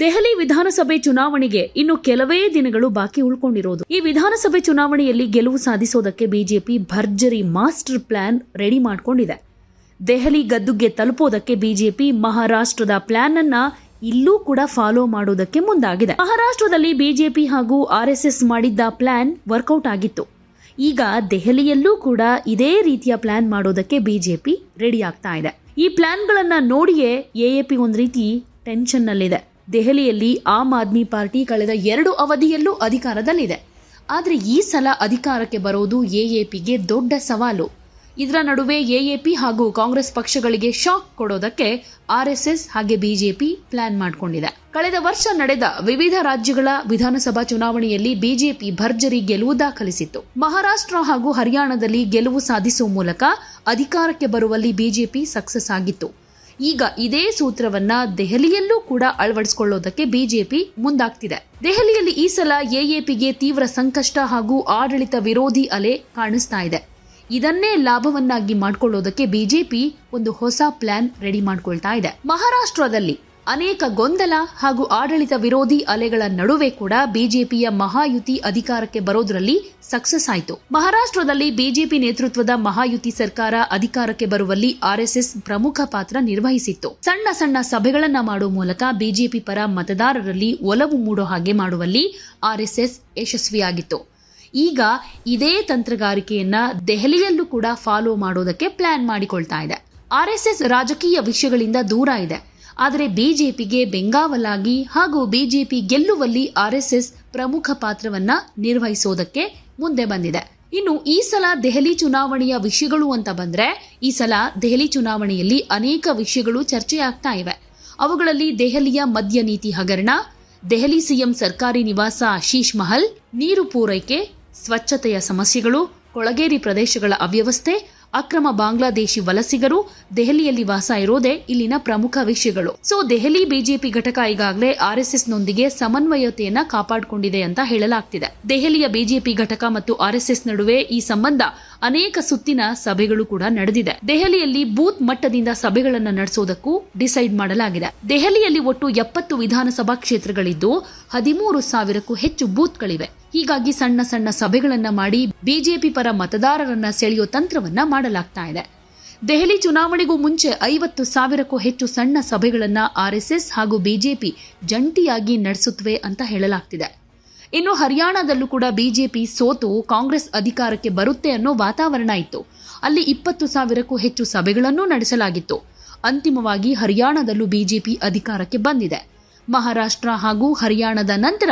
ದೆಹಲಿ ವಿಧಾನಸಭೆ ಚುನಾವಣೆಗೆ ಇನ್ನು ಕೆಲವೇ ದಿನಗಳು ಬಾಕಿ ಉಳ್ಕೊಂಡಿರೋದು. ಈ ವಿಧಾನಸಭೆ ಚುನಾವಣೆಯಲ್ಲಿ ಗೆಲುವು ಸಾಧಿಸೋದಕ್ಕೆ ಬಿಜೆಪಿ ಭರ್ಜರಿ ಮಾಸ್ಟರ್ ಪ್ಲಾನ್ ರೆಡಿ ಮಾಡಿಕೊಂಡಿದೆ. ದೆಹಲಿ ಗದ್ದುಗೆ ತಲುಪೋದಕ್ಕೆ ಬಿಜೆಪಿ ಮಹಾರಾಷ್ಟ್ರದ ಪ್ಲಾನ್ ಅನ್ನ ಇಲ್ಲೂ ಕೂಡ ಫಾಲೋ ಮಾಡೋದಕ್ಕೆ ಮುಂದಾಗಿದೆ. ಮಹಾರಾಷ್ಟ್ರದಲ್ಲಿ ಬಿಜೆಪಿ ಹಾಗೂ ಆರ್ಎಸ್ಎಸ್ ಮಾಡಿದ್ದ ಪ್ಲಾನ್ ವರ್ಕೌಟ್ ಆಗಿತ್ತು. ಈಗ ದೆಹಲಿಯಲ್ಲೂ ಕೂಡ ಇದೇ ರೀತಿಯ ಪ್ಲಾನ್ ಮಾಡೋದಕ್ಕೆ ಬಿಜೆಪಿ ರೆಡಿ ಆಗ್ತಾ ಇದೆ. ಈ ಪ್ಲಾನ್ಗಳನ್ನ ನೋಡಿಯೇ ಎಎಪಿ ಒಂದು ರೀತಿ ಟೆನ್ಷನ್ ನಲ್ಲಿದೆ ದೆಹಲಿಯಲ್ಲಿ ಆಮ್ ಆದ್ಮಿ ಪಾರ್ಟಿ ಕಳೆದ ಎರಡು ಅವಧಿಯಲ್ಲೂ ಅಧಿಕಾರದಲ್ಲಿದೆ. ಆದರೆ ಈ ಸಲ ಅಧಿಕಾರಕ್ಕೆ ಬರೋದು ಎಎಪಿಗೆ ದೊಡ್ಡ ಸವಾಲು. ಇದರ ನಡುವೆ ಎಎಪಿ ಹಾಗೂ ಕಾಂಗ್ರೆಸ್ ಪಕ್ಷಗಳಿಗೆ ಶಾಕ್ ಕೊಡೋದಕ್ಕೆ ಆರ್ಎಸ್ಎಸ್ ಹಾಗೆ ಬಿಜೆಪಿ ಪ್ಲಾನ್ ಮಾಡಿಕೊಂಡಿದೆ. ಕಳೆದ ವರ್ಷ ನಡೆದ ವಿವಿಧ ರಾಜ್ಯಗಳ ವಿಧಾನಸಭಾ ಚುನಾವಣೆಯಲ್ಲಿ ಬಿಜೆಪಿ ಭರ್ಜರಿ ಗೆಲುವು ದಾಖಲಿಸಿತ್ತು. ಮಹಾರಾಷ್ಟ್ರ ಹಾಗೂ ಹರಿಯಾಣದಲ್ಲಿ ಗೆಲುವು ಸಾಧಿಸುವ ಮೂಲಕ ಅಧಿಕಾರಕ್ಕೆ ಬರುವಲ್ಲಿ ಬಿಜೆಪಿ ಸಕ್ಸಸ್ ಆಗಿತ್ತು. ಈಗ ಇದೇ ಸೂತ್ರವನ್ನ ದೆಹಲಿಯಲ್ಲೂ ಕೂಡ ಅಳವಡಿಸಿಕೊಳ್ಳೋದಕ್ಕೆ ಬಿಜೆಪಿ ಮುಂದಾಗ್ತಿದೆ. ದೆಹಲಿಯಲ್ಲಿ ಈ ಸಲ ಎಎಪಿಗೆ ತೀವ್ರ ಸಂಕಷ್ಟ ಹಾಗೂ ಆಡಳಿತ ವಿರೋಧಿ ಅಲೆ ಕಾಣಿಸ್ತಾ ಇದೆ. ಇದನ್ನೇ ಲಾಭವನ್ನಾಗಿ ಮಾಡ್ಕೊಳ್ಳೋದಕ್ಕೆ ಬಿಜೆಪಿ ಒಂದು ಹೊಸ ಪ್ಲಾನ್ ರೆಡಿ ಮಾಡ್ಕೊಳ್ತಾ ಇದೆ. ಮಹಾರಾಷ್ಟ್ರದಲ್ಲಿ ಅನೇಕ ಗೊಂದಲ ಹಾಗೂ ಆಡಳಿತ ವಿರೋಧಿ ಅಲೆಗಳ ನಡುವೆ ಕೂಡ ಬಿಜೆಪಿಯ ಮಹಾಯುತಿ ಅಧಿಕಾರಕ್ಕೆ ಬರೋದರಲ್ಲಿ ಸಕ್ಸಸ್ ಆಯಿತು. ಮಹಾರಾಷ್ಟ್ರದಲ್ಲಿ ಬಿಜೆಪಿ ನೇತೃತ್ವದ ಮಹಾಯುತಿ ಸರ್ಕಾರ ಅಧಿಕಾರಕ್ಕೆ ಬರುವಲ್ಲಿ ಆರ್ಎಸ್ಎಸ್ ಪ್ರಮುಖ ಪಾತ್ರ ನಿರ್ವಹಿಸಿತ್ತು. ಸಣ್ಣ ಸಣ್ಣ ಸಭೆಗಳನ್ನ ಮಾಡುವ ಮೂಲಕ ಬಿಜೆಪಿ ಪರ ಮತದಾರರಲ್ಲಿ ಒಲವು ಮೂಡೋ ಹಾಗೆ ಮಾಡುವಲ್ಲಿ ಆರ್ಎಸ್ಎಸ್ ಯಶಸ್ವಿಯಾಗಿತ್ತು. ಈಗ ಇದೇ ತಂತ್ರಗಾರಿಕೆಯನ್ನ ದೆಹಲಿಯಲ್ಲೂ ಕೂಡ ಫಾಲೋ ಮಾಡೋದಕ್ಕೆ ಪ್ಲಾನ್ ಮಾಡಿಕೊಳ್ತಾ ಇದೆ. ಆರ್ಎಸ್ಎಸ್ ರಾಜಕೀಯ ವಿಷಯಗಳಿಂದ ದೂರ ಇದೆ. ಆದರೆ ಬಿಜೆಪಿಗೆ ಬೆಂಗಾವಲಾಗಿ ಹಾಗೂ ಬಿಜೆಪಿ ಗೆಲ್ಲುವಲ್ಲಿ ಆರ್ಎಸ್ಎಸ್ ಪ್ರಮುಖ ಪಾತ್ರವನ್ನ ನಿರ್ವಹಿಸೋದಕ್ಕೆ ಮುಂದೆ ಬಂದಿದೆ. ಇನ್ನು ಈ ಸಲ ದೆಹಲಿ ಚುನಾವಣೆಯ ವಿಷಯಗಳು ಅಂತ ಬಂದ್ರೆ, ಈ ಸಲ ದೆಹಲಿ ಚುನಾವಣೆಯಲ್ಲಿ ಅನೇಕ ವಿಷಯಗಳು ಚರ್ಚೆಯಾಗ್ತಾ ಇವೆ. ಅವುಗಳಲ್ಲಿ ದೆಹಲಿಯ ಮದ್ಯ ನೀತಿ ಹಗರಣ, ದೆಹಲಿ ಸಿಎಂ ಸರ್ಕಾರಿ ನಿವಾಸ ಆಶೀಶ್ ಮಹಲ್, ನೀರು ಪೂರೈಕೆ, ಸ್ವಚ್ಛತೆಯ ಸಮಸ್ಯೆಗಳು, ಕೊಳಗೇರಿ ಪ್ರದೇಶಗಳ ಅವ್ಯವಸ್ಥೆ ಅಕ್ರಮ ಬಾಂಗ್ಲಾದೇಶಿ ವಲಸಿಗರು ದೆಹಲಿಯಲ್ಲಿ ವಾಸ ಇರೋದೇ ಇಲ್ಲಿನ ಪ್ರಮುಖ ವಿಷಯಗಳು. ಸೊ ದೆಹಲಿ ಬಿಜೆಪಿ ಘಟಕ ಈಗಾಗಲೇ ಆರ್ಎಸ್ಎಸ್ ನೊಂದಿಗೆ ಸಮನ್ವಯತೆಯನ್ನ ಕಾಪಾಡಿಕೊಂಡಿದೆ ಅಂತ ಹೇಳಲಾಗ್ತಿದೆ. ದೆಹಲಿಯ ಬಿಜೆಪಿ ಘಟಕ ಮತ್ತು ಆರ್ಎಸ್ಎಸ್ ನಡುವೆ ಈ ಸಂಬಂಧ ಅನೇಕ ಸುತ್ತಿನ ಸಭೆಗಳು ಕೂಡ ನಡೆದಿದೆ. ದೆಹಲಿಯಲ್ಲಿ ಬೂತ್ ಮಟ್ಟದಿಂದ ಸಭೆಗಳನ್ನು ನಡೆಸೋದಕ್ಕೂ ಡಿಸೈಡ್ ಮಾಡಲಾಗಿದೆ. ದೆಹಲಿಯಲ್ಲಿ ಒಟ್ಟು ಎಪ್ಪತ್ತು ವಿಧಾನಸಭಾ ಕ್ಷೇತ್ರಗಳಿದ್ದು, ಹದಿಮೂರು ಸಾವಿರಕ್ಕೂ ಹೆಚ್ಚು ಬೂತ್ಗಳಿವೆ. ಹೀಗಾಗಿ ಸಣ್ಣ ಸಣ್ಣ ಸಭೆಗಳನ್ನ ಮಾಡಿ ಬಿಜೆಪಿ ಪರ ಮತದಾರರನ್ನ ಸೆಳೆಯೋ ತಂತ್ರವನ್ನ ಮಾಡಲಾಗ್ತಾ ಇದೆ. ದೆಹಲಿ ಚುನಾವಣೆಗೂ ಮುಂಚೆ ಐವತ್ತು ಸಾವಿರಕ್ಕೂ ಹೆಚ್ಚು ಸಣ್ಣ ಸಭೆಗಳನ್ನ ಆರ್ಎಸ್ಎಸ್ ಹಾಗೂ ಬಿಜೆಪಿ ಜಂಟಿಯಾಗಿ ನಡೆಸುತ್ತವೆ ಅಂತ ಹೇಳಲಾಗ್ತಿದೆ. ಇನ್ನು ಹರಿಯಾಣದಲ್ಲೂ ಕೂಡ ಬಿಜೆಪಿ ಸೋತು, ಕಾಂಗ್ರೆಸ್ ಅಧಿಕಾರಕ್ಕೆ ಬರುತ್ತೆ ಅನ್ನೋ ವಾತಾವರಣ ಇತ್ತು. ಅಲ್ಲಿ ಇಪ್ಪತ್ತು ಸಾವಿರಕ್ಕೂ ಹೆಚ್ಚು ಸಭೆಗಳನ್ನು ನಡೆಸಲಾಗಿತ್ತು. ಅಂತಿಮವಾಗಿ ಹರಿಯಾಣದಲ್ಲೂ ಬಿಜೆಪಿ ಅಧಿಕಾರಕ್ಕೆ ಬಂದಿದೆ. ಮಹಾರಾಷ್ಟ್ರ ಹಾಗೂ ಹರಿಯಾಣದ ನಂತರ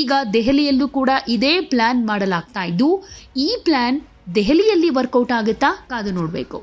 ಈಗ ದೆಹಲಿಯಲ್ಲೂ ಕೂಡ ಇದೇ ಪ್ಲಾನ್ ಮಾಡಲಾಗ್ತಾ ಇದ್ದು, ಈ ಪ್ಲಾನ್ ದೆಹಲಿಯಲ್ಲಿ ವರ್ಕೌಟ್ ಆಗುತ್ತಾ ಕಾದು ನೋಡಬೇಕು.